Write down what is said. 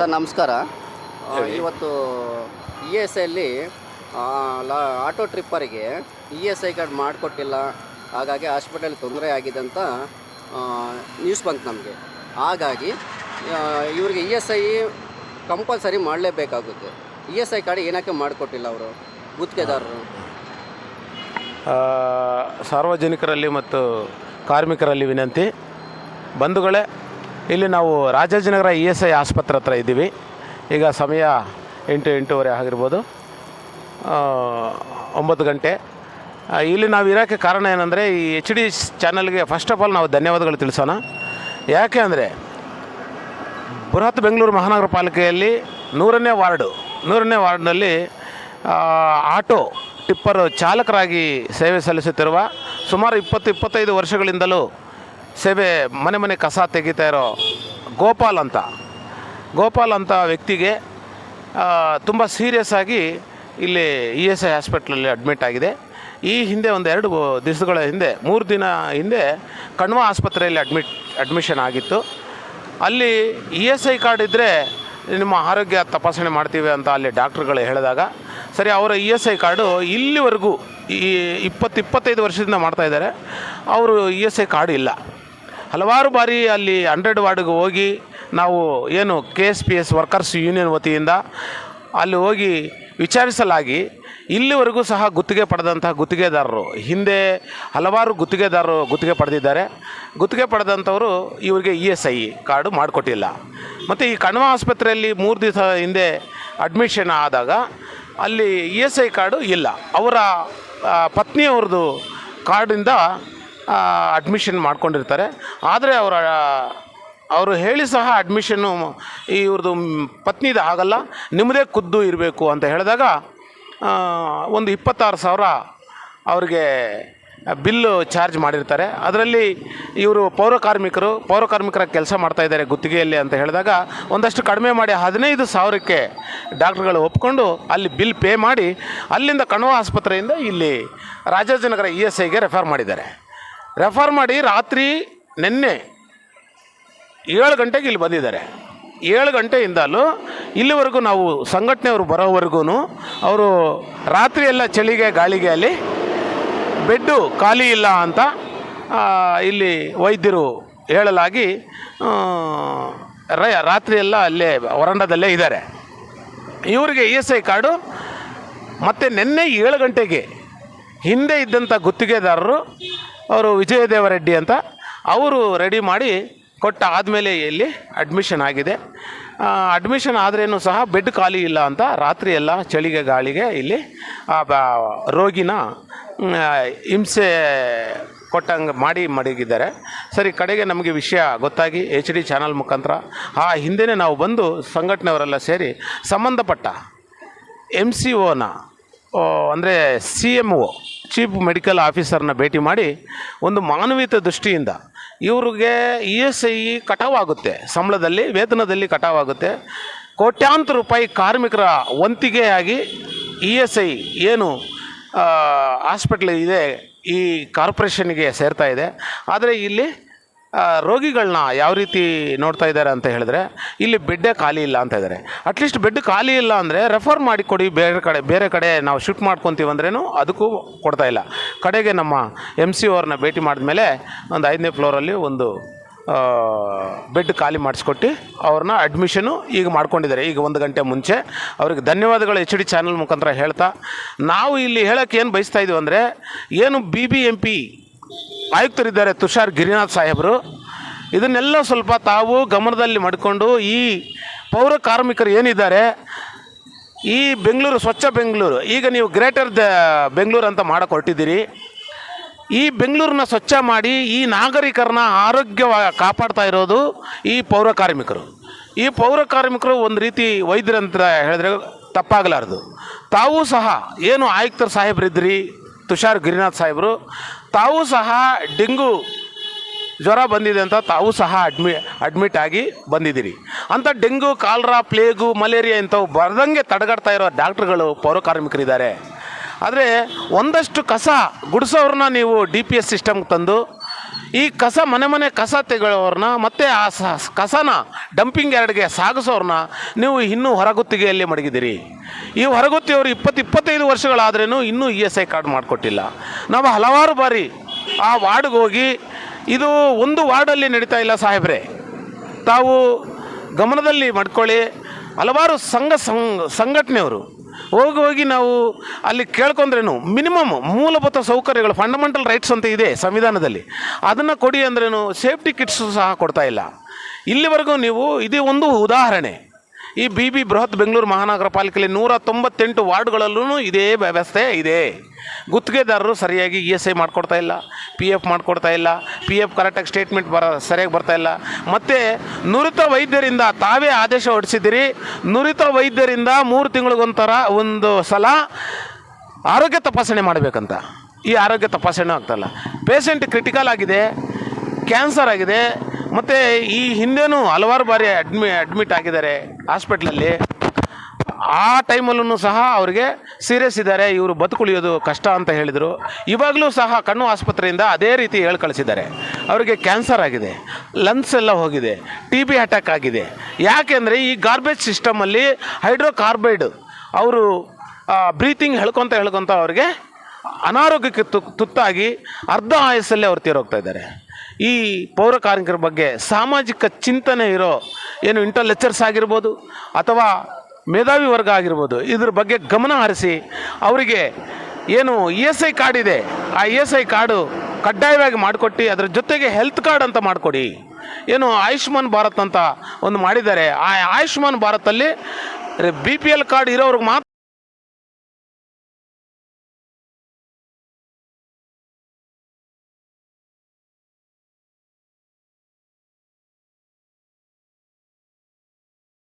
Sir ನಮಸ್ಕಾರ. ಇವತ್ತು E S ಐಲಿ ಲಾ ಆಟೋ ಟ್ರಿಪ್ಪರಿಗೆ ಇ ಎಸ್ ಐ ಕಾರ್ಡ್ ಮಾಡಿಕೊಟ್ಟಿಲ್ಲ. ಹಾಗಾಗಿ ಹಾಸ್ಪಿಟಲ್ ತೊಂದರೆ ಆಗಿದೆ ಅಂತ ನ್ಯೂಸ್ ಬಂತು ನಮಗೆ. ಹಾಗಾಗಿ ಇವ್ರಿಗೆ ಇ ಎಸ್ ಐ ಕಂಪಲ್ಸರಿ ಮಾಡಲೇಬೇಕಾಗುತ್ತೆ. ಇ ಎಸ್ ಐ ಕಾರ್ಡ್ ಏನಕ್ಕೆ ಮಾಡಿಕೊಟ್ಟಿಲ್ಲ ಅವರು? ಗುತ್ತಿಗೆದಾರರು. ಸಾರ್ವಜನಿಕರಲ್ಲಿ ಮತ್ತು ಕಾರ್ಮಿಕರಲ್ಲಿ ವಿನಂತಿ. ಬಂಧುಗಳೇ ಇಲ್ಲಿ ನಾವು ರಾಜಾಜಿನಗರ ಇ ಎಸ್ ಐ ಆಸ್ಪತ್ರೆ ಹತ್ರ ಇದ್ದೀವಿ. ಈಗ ಸಮಯ ಎಂಟು ಎಂಟೂವರೆ ಆಗಿರ್ಬೋದು. ಒಂಬತ್ತು ಗಂಟೆ. ಇಲ್ಲಿ ನಾವು ಇರೋಕ್ಕೆ ಕಾರಣ ಏನಂದರೆ ಈ ಎಚ್ ಡಿ ಚಾನಲ್ಗೆ ಫಸ್ಟ್ ಆಫ್ ಆಲ್ ನಾವು ಧನ್ಯವಾದಗಳು ತಿಳಿಸೋಣ. ಯಾಕೆ ಅಂದರೆ ಬೃಹತ್ ಬೆಂಗಳೂರು ಮಹಾನಗರ ಪಾಲಿಕೆಯಲ್ಲಿ ನೂರನೇ ವಾರ್ಡು, ನೂರನೇ ವಾರ್ಡ್ನಲ್ಲಿ ಆಟೋ ಟಿಪ್ಪರ್ ಚಾಲಕರಾಗಿ ಸೇವೆ ಸಲ್ಲಿಸುತ್ತಿರುವ ಸುಮಾರು ಇಪ್ಪತ್ತು, ಇಪ್ಪತ್ತೈದು ವರ್ಷಗಳಿಂದಲೂ ಸೇವೆ ಮನೆ ಮನೆ ಕಸ ತೆಗಿತಾ ಇರೋ ಗೋಪಾಲ್ ಅಂತ. ಗೋಪಾಲ್ ಅಂತ ವ್ಯಕ್ತಿಗೆ ತುಂಬ ಸೀರಿಯಸ್ ಆಗಿ ಇಲ್ಲಿ ಇ ಎಸ್ ಐ ಹಾಸ್ಪಿಟ್ಲಲ್ಲಿ ಅಡ್ಮಿಟ್ ಆಗಿದೆ. ಈ ಹಿಂದೆ ಒಂದು ಎರಡು ದಿವಸಗಳ ಹಿಂದೆ, ಮೂರು ದಿನ ಹಿಂದೆ ಕಣ್ವ ಆಸ್ಪತ್ರೆಯಲ್ಲಿ ಅಡ್ಮಿಟ್ ಅಡ್ಮಿಷನ್ ಆಗಿತ್ತು. ಅಲ್ಲಿ ಇ ಎಸ್ ಐ ಕಾರ್ಡ್ ಇದ್ದರೆ ನಿಮ್ಮ ಆರೋಗ್ಯ ತಪಾಸಣೆ ಮಾಡ್ತೀವಿ ಅಂತ ಅಲ್ಲಿ ಡಾಕ್ಟ್ರುಗಳು ಹೇಳಿದಾಗ, ಸರಿ ಅವರ ಇ ಎಸ್ ಐ ಕಾರ್ಡು ಇಲ್ಲಿವರೆಗೂ ಈ ಇಪ್ಪತ್ತು ಇಪ್ಪತ್ತೈದು ವರ್ಷದಿಂದ ಮಾಡ್ತಾ ಇದ್ದಾರೆ, ಅವರು ಇ ಎಸ್ ಐ ಕಾರ್ಡ್ ಇಲ್ಲ. ಹಲವಾರು ಬಾರಿ ಅಲ್ಲಿ ಹಂಡ್ರೆಡ್ ವಾರ್ಡ್ಗೆ ಹೋಗಿ ನಾವು ಏನು K S P S workers union ವತಿಯಿಂದ ಅಲ್ಲಿ ಹೋಗಿ ವಿಚಾರಿಸಲಾಗಿ ಇಲ್ಲಿವರೆಗೂ ಸಹ ಗುತ್ತಿಗೆ ಪಡೆದಂತಹ ಗುತ್ತಿಗೆದಾರರು, ಹಿಂದೆ ಹಲವಾರು ಗುತ್ತಿಗೆದಾರರು ಗುತ್ತಿಗೆ ಪಡೆದಿದ್ದಾರೆ. ಗುತ್ತಿಗೆ ಪಡೆದಂಥವರು ಇವರಿಗೆ ಇ ಎಸ್ ಐ ಕಾರ್ಡು ಮಾಡಿಕೊಟ್ಟಿಲ್ಲ. ಮತ್ತು ಈ ಕಣ್ವ ಆಸ್ಪತ್ರೆಯಲ್ಲಿ ಮೂರು ದಿವಸ ಹಿಂದೆ ಅಡ್ಮಿಷನ್ ಆದಾಗ ಅಲ್ಲಿ ಇ ಎಸ್ ಐ ಕಾರ್ಡು ಇಲ್ಲ. ಅವರ ಪತ್ನಿಯವ್ರದ್ದು ಕಾರ್ಡಿಂದ ಅಡ್ಮಿಷನ್ ಮಾಡ್ಕೊಂಡಿರ್ತಾರೆ. ಆದರೆ ಅವರ ಅವರು ಹೇಳಿ ಸಹ ಅಡ್ಮಿಷನ್ನು ಇವ್ರದ್ದು ಪತ್ನಿದು ಆಗಲ್ಲ ನಿಮ್ಮದೇ ಖುದ್ದು ಇರಬೇಕು ಅಂತ ಹೇಳಿದಾಗ ಒಂದು ಇಪ್ಪತ್ತಾರು ಸಾವಿರ ಅವ್ರಿಗೆ ಬಿಲ್ಲು ಚಾರ್ಜ್ ಮಾಡಿರ್ತಾರೆ. ಅದರಲ್ಲಿ ಇವರು ಪೌರಕಾರ್ಮಿಕರು ಪೌರಕಾರ್ಮಿಕರ ಪೌರ ಕಾರ್ಮಿಕರ ಕೆಲಸ ಮಾಡ್ತಾ ಇದ್ದಾರೆ ಗುತ್ತಿಗೆಯಲ್ಲಿ ಅಂತ ಹೇಳಿದಾಗ, ಒಂದಷ್ಟು ಕಡಿಮೆ ಮಾಡಿ ಹದಿನೈದು ಸಾವಿರಕ್ಕೆ ಡಾಕ್ಟ್ರುಗಳು ಒಪ್ಕೊಂಡು ಅಲ್ಲಿ ಬಿಲ್ ಪೇ ಮಾಡಿ ಅಲ್ಲಿಂದ ಕಣ್ವ ಆಸ್ಪತ್ರೆಯಿಂದ ಇಲ್ಲಿ ರಾಜಾಜಿನಗರ ಇ ಎಸ್ ಐಗೆ ರೆಫರ್ ಮಾಡಿದ್ದಾರೆ. ರೆಫರ್ ಮಾಡಿ ರಾತ್ರಿ ನಿನ್ನೆ ಏಳು ಗಂಟೆಗೆ ಇಲ್ಲಿ ಬಂದಿದ್ದಾರೆ. ಏಳು ಗಂಟೆಯಿಂದಲೂ ಇಲ್ಲಿವರೆಗೂ ನಾವು ಸಂಘಟನೆಯವರು ಬರೋವರೆಗೂ ಅವರು ರಾತ್ರಿ ಎಲ್ಲ ಚಳಿಗೆ ಗಾಳಿಗೆ ಅಲ್ಲಿ ಬೆಡ್ಡು ಖಾಲಿ ಇಲ್ಲ ಅಂತ ಇಲ್ಲಿ ವೈದ್ಯರು ಹೇಳಲಾಗಿ ರಾತ್ರಿ ಎಲ್ಲ ಅಲ್ಲೇ ವರಂಡದಲ್ಲೇ ಇದ್ದಾರೆ. ಇವರಿಗೆ ಇ ಎಸ್ ಐ ಕಾರ್ಡು, ಮತ್ತು ನಿನ್ನೆ ಏಳು ಗಂಟೆಗೆ ಹಿಂದೆ ಇದ್ದಂಥ ಗುತ್ತಿಗೆದಾರರು ಅವರು ವಿಜಯದೇವ ರೆಡ್ಡಿ ಅಂತ ಅವರು ರೆಡಿ ಮಾಡಿ ಕೊಟ್ಟ ಆದಮೇಲೆ ಇಲ್ಲಿ ಅಡ್ಮಿಷನ್ ಆಗಿದೆ ಅಡ್ಮಿಷನ್ ಆದ್ರೇನು ಸಹ ಬೆಡ್ ಖಾಲಿ ಇಲ್ಲ ಅಂತ ರಾತ್ರಿ ಎಲ್ಲ ಚಳಿಗೆ ಗಾಳಿಗೆ ಇಲ್ಲಿ ರೋಗಿನ ಹಿಂಸೆ ಕೊಟ್ಟಂಗೆ ಮಾಡಿ ಮಡಗಿದ್ದಾರೆ. ಸರಿ, ಕಡೆಗೆ ನಮಗೆ ವಿಷಯ ಗೊತ್ತಾಗಿ ಎಚ್ ಡಿ ಚಾನಲ್ ಮುಖಾಂತರ. ಆ ಹಿಂದೆಯೇ ನಾವು ಬಂದು ಸಂಘಟನೆಯವರೆಲ್ಲ ಸೇರಿ ಸಂಬಂಧಪಟ್ಟ ಎಂ ಸಿ ಓನ ಅಂದರೆ C M O chief medical ಆಫೀಸರ್ನ ಭೇಟಿ ಮಾಡಿ ಒಂದು ಮಾನವೀಯತೆ ದೃಷ್ಟಿಯಿಂದ ಇವ್ರಿಗೆ ಇ ಎಸ್ ಐ ಕಟಾವಾಗುತ್ತೆ. ಸಂಬಳದಲ್ಲಿ, ವೇತನದಲ್ಲಿ ಕಟಾವಾಗುತ್ತೆ. ಕೋಟ್ಯಾಂತರ ರೂಪಾಯಿ ಕಾರ್ಮಿಕರ ವಂತಿಗೆಯಾಗಿ ಇ ಎಸ್ ಐ ಏನು ಹಾಸ್ಪಿಟ್ಲ್ ಇದೆ, ಈ ಕಾರ್ಪೊರೇಷನ್ಗೆ ಸೇರ್ತಾ ಇದೆ. ಆದರೆ ಇಲ್ಲಿ ರೋಗಿಗಳನ್ನ ಯಾವ ರೀತಿ ನೋಡ್ತಾ ಇದ್ದಾರೆ ಅಂತ ಹೇಳಿದ್ರೆ, ಇಲ್ಲಿ ಬೆಡ್ಡೇ ಖಾಲಿ ಇಲ್ಲ ಅಂತ ಇದ್ದಾರೆ. ಅಟ್ಲೀಸ್ಟ್ ಬೆಡ್ ಖಾಲಿ ಇಲ್ಲ ಅಂದರೆ ರೆಫರ್ ಮಾಡಿ ಕೊಡಿ, ಬೇರೆ ಕಡೆ ಬೇರೆ ಕಡೆ ನಾವು ಶಿಫ್ಟ್ ಮಾಡ್ಕೊತೀವಿ ಅಂದ್ರೂ ಅದಕ್ಕೂ ಕೊಡ್ತಾ ಇಲ್ಲ. ಕಡೆಗೆ ನಮ್ಮ ಎಂ ಸಿ ಅವ್ರನ್ನ ಭೇಟಿ ಮಾಡಿದ್ಮೇಲೆ ಒಂದು ಐದನೇ ಫ್ಲೋರಲ್ಲಿ ಒಂದು ಬೆಡ್ ಖಾಲಿ ಮಾಡಿಸ್ಕೊಟ್ಟು ಅವ್ರನ್ನ ಅಡ್ಮಿಷನು ಈಗ ಮಾಡ್ಕೊಂಡಿದ್ದಾರೆ. ಈಗ ಒಂದು ಗಂಟೆ ಮುಂಚೆ ಅವ್ರಿಗೆ ಧನ್ಯವಾದಗಳು ಎಚ್ ಡಿ ಚಾನಲ್ ಮುಖಾಂತರ ಹೇಳ್ತಾ, ನಾವು ಇಲ್ಲಿ ಹೇಳೋಕ್ಕೆ ಏನು ಬಯಸ್ತಾ ಇದ್ದೀವಿ ಅಂದರೆ, ಏನು ಬಿ ಬಿ ಎಂ ಪಿ ಆಯುಕ್ತರಿದ್ದಾರೆ ತುಷಾರ್ ಗಿರಿನಾಥ್ ಸಾಹೇಬರು. ಇದನ್ನೆಲ್ಲ ಸ್ವಲ್ಪ ತಾವು ಗಮನದಲ್ಲಿ ಮಾಡಿಕೊಂಡು ಈ ಪೌರ ಕಾರ್ಮಿಕರು ಏನಿದ್ದಾರೆ, ಈ ಬೆಂಗಳೂರು, ಸ್ವಚ್ಛ ಬೆಂಗಳೂರು, ಈಗ ನೀವು ಗ್ರೇಟರ್ ದ ಬೆಂಗಳೂರು ಅಂತ ಮಾಡಕ್ಕೆ ಹೊರಟಿದ್ದೀರಿ ಈ ಬೆಂಗಳೂರನ್ನ ಸ್ವಚ್ಛ ಮಾಡಿ ಈ ನಾಗರಿಕರನ್ನ ಆರೋಗ್ಯ ಕಾಪಾಡ್ತಾ ಇರೋದು ಈ ಪೌರ ಕಾರ್ಮಿಕರು. ಈ ಪೌರ ಕಾರ್ಮಿಕರು ಒಂದು ರೀತಿ ವೈದ್ಯರಂತ ಹೇಳಿದ್ರೆ ತಪ್ಪಾಗಲಾರದು. ತಾವೂ ಸಹ ಏನು ಆಯುಕ್ತರು ಸಾಹೇಬರಿದ್ದಿರಿ, ತುಷಾರ್ ಗಿರಿನಾಥ್ ಸಾಹೇಬರು ತಾವೂ ಸಹ ಡೆಂಗು ಜ್ವರ ಬಂದಿದೆ ಅಂತ ತಾವು ಸಹ ಅಡ್ಮಿ, ಅಡ್ಮಿಟ್ ಆಗಿ ಬಂದಿದ್ದೀರಿ. ಅಂತ ಡೆಂಗು, ಕಾಲ್ರಾ, ಪ್ಲೇಗು, ಮಲೇರಿಯಾ ಇಂಥವು ಬರ್ದಂಗೆ ತಡೆಗಟ್ತಾ ಇರೋ ಡಾಕ್ಟ್ರುಗಳು ಪೌರ ಕಾರ್ಮಿಕರಿದ್ದಾರೆ ಆದರೆ ಒಂದಷ್ಟು ಕಸ ಗುಡಿಸೋರನ್ನ ನೀವು ಡಿ ಪಿ ಎಸ್ ಸಿಸ್ಟಮ್ಗೆ ತಂದು ಈ ಕಸ ಮನೆ ಮನೆ ಕಸ ತೆಗೊಳ್ಳೋರನ್ನ ಮತ್ತು ಆ ಕಸನ ಡಂಪಿಂಗ್ ಯಾರ್ಡ್ಗೆ ಸಾಗಿಸೋರನ್ನ ನೀವು ಇನ್ನೂ ಹೊರಗುತ್ತಿಗೆಯಲ್ಲಿ ಮಡಗಿದ್ದೀರಿ. ಈ ಹೊರಗುತ್ತಿಯವರು ಇಪ್ಪತ್ತು ಇಪ್ಪತ್ತೈದು ವರ್ಷಗಳಾದ್ರೂ ಇನ್ನೂ ಇ ಎಸ್ ಐ ಕಾರ್ಡ್ ಮಾಡಿಕೊಟ್ಟಿಲ್ಲ. ನಾವು ಹಲವಾರು ಬಾರಿ ಆ ವಾರ್ಡ್ಗೆ ಹೋಗಿ ಇದು ಒಂದು ವಾರ್ಡಲ್ಲಿ ನಡೀತಾ ಇಲ್ಲ ಸಾಹೇಬ್ರೆ. ತಾವು ಗಮನದಲ್ಲಿ ಮಾಡ್ಕೊಳ್ಳಿ. ಹಲವಾರು ಸಂಘ ಸಂಘ ಸಂಘಟನೆಯವರು ಹೋಗಿ ಹೋಗಿ ನಾವು ಅಲ್ಲಿ ಕೇಳ್ಕೊಂಡ್ರೇನು? ಮಿನಿಮಮ್ ಮೂಲಭೂತ ಸೌಕರ್ಯಗಳು ಫಂಡಮೆಂಟಲ್ ರೈಟ್ಸ್ ಅಂತ ಇದೆ ಸಂವಿಧಾನದಲ್ಲಿ. ಅದನ್ನು ಕೊಡಿ ಅಂದ್ರೇನು ಸೇಫ್ಟಿ ಕಿಟ್ಸು ಸಹ ಕೊಡ್ತಾ ಇಲ್ಲ. ಇಲ್ಲಿವರೆಗೂ ನೀವು, ಇದೇ ಒಂದು ಉದಾಹರಣೆ. ಈ ಬಿ ಬಿ ಬೃಹತ್ ಬೆಂಗಳೂರು ಮಹಾನಗರ ಪಾಲಿಕೆಯಲ್ಲಿ ನೂರ ತೊಂಬತ್ತೆಂಟು ವಾರ್ಡ್ಗಳಲ್ಲೂ ಇದೇ ವ್ಯವಸ್ಥೆ ಇದೆ. ಗುತ್ತಿಗೆದಾರರು ಸರಿಯಾಗಿ ಇ ಎಸ್ ಐ ಮಾಡಿಕೊಡ್ತಾ ಇಲ್ಲ, ಪಿ ಎಫ್ ಮಾಡಿಕೊಡ್ತಾ ಇಲ್ಲ, ಪಿ ಎಫ್ ಕರೆಕ್ಟಾಗಿ ಸ್ಟೇಟ್ಮೆಂಟ್ ಬರ, ಸರಿಯಾಗಿ ಬರ್ತಾ ಇಲ್ಲ. ಮತ್ತು ನುರಿತ ವೈದ್ಯರಿಂದ ತಾವೇ ಆದೇಶ ಹೊರಡಿಸಿದ್ದೀರಿ. ನುರಿತ ವೈದ್ಯರಿಂದ ಮೂರು ತಿಂಗಳಿಗೊಂಥರ ಒಂದು ಸಲ ಆರೋಗ್ಯ ತಪಾಸಣೆ ಮಾಡಬೇಕಂತ. ಈ ಆರೋಗ್ಯ ತಪಾಸಣೆ ಆಗ್ತಾಯಿಲ್ಲ ಪೇಷಂಟ್ ಕ್ರಿಟಿಕಲ್ ಆಗಿದೆ ಕ್ಯಾನ್ಸರ್ ಆಗಿದೆ ಮತ್ತು ಈ ಹಿಂದೆನೂ ಹಲವಾರು ಬಾರಿ ಅಡ್ಮಿ, ಅಡ್ಮಿಟ್ ಆಗಿದ್ದಾರೆ ಹಾಸ್ಪಿಟ್ಲಲ್ಲಿ. ಆ ಟೈಮಲ್ಲೂ ಸಹ ಅವರಿಗೆ ಸೀರಿಯಸ್ ಇದ್ದಾರೆ, ಇವರು ಬದುಕುಳಿಯೋದು ಕಷ್ಟ ಅಂತ ಹೇಳಿದರು. ಇವಾಗಲೂ ಸಹ ಕಣ್ಣು ಆಸ್ಪತ್ರೆಯಿಂದ ಅದೇ ರೀತಿ ಹೇಳಿ ಕಳಿಸಿದ್ದಾರೆ. ಅವರಿಗೆ ಕ್ಯಾನ್ಸರ್ ಆಗಿದೆ, ಲಂಗ್ಸ್ ಎಲ್ಲ ಹೋಗಿದೆ, ಟಿ ಬಿ ಅಟ್ಯಾಕ್ ಆಗಿದೆ. ಯಾಕೆಂದರೆ ಈ ಗಾರ್ಬೇಜ್ ಸಿಸ್ಟಮಲ್ಲಿ ಹೈಡ್ರೋಕಾರ್ಬೈಡ್ ಅವರು ಬ್ರೀತಿಂಗ್ ಹೇಳ್ಕೊತ ಹೇಳ್ಕೊತ ಅವ್ರಿಗೆ ಅನಾರೋಗ್ಯಕ್ಕೆ ತುತ್ತಾಗಿ ಅರ್ಧ ಆಯಸ್ಸಲ್ಲೇ ಅವ್ರು ತೀರೋಗ್ತಾ ಇದ್ದಾರೆ. ಈ ಪೌರ ಕಾರ್ಮಿಕರ ಬಗ್ಗೆ ಸಾಮಾಜಿಕ ಚಿಂತನೆ ಇರೋ ಏನು ಇಂಟಲೆಕ್ಚರ್ಸ್ ಆಗಿರ್ಬೋದು ಅಥವಾ ಮೇಧಾವಿ ವರ್ಗ ಆಗಿರ್ಬೋದು, ಇದ್ರ ಬಗ್ಗೆ ಗಮನ ಹರಿಸಿ ಅವರಿಗೆ ಏನು ಇ ಎಸ್ ಐ ಕಾರ್ಡ್ ಇದೆ, ಆ ಇ ಎಸ್ ಐ ಕಾರ್ಡು ಕಡ್ಡಾಯವಾಗಿ ಮಾಡಿಕೊಟ್ಟು ಅದರ ಜೊತೆಗೆ ಹೆಲ್ತ್ ಕಾರ್ಡ್ ಅಂತ ಮಾಡಿಕೊಡಿ. ಏನು ಆಯುಷ್ಮಾನ್ ಭಾರತ್ ಅಂತ ಒಂದು ಮಾಡಿದ್ದಾರೆ. ಆ ಆಯುಷ್ಮಾನ್ ಭಾರತಲ್ಲಿ ಬಿ ಪಿ ಎಲ್ ಕಾರ್ಡ್ ಇರೋವ್ರಿಗೆ ಮಾತ್ರ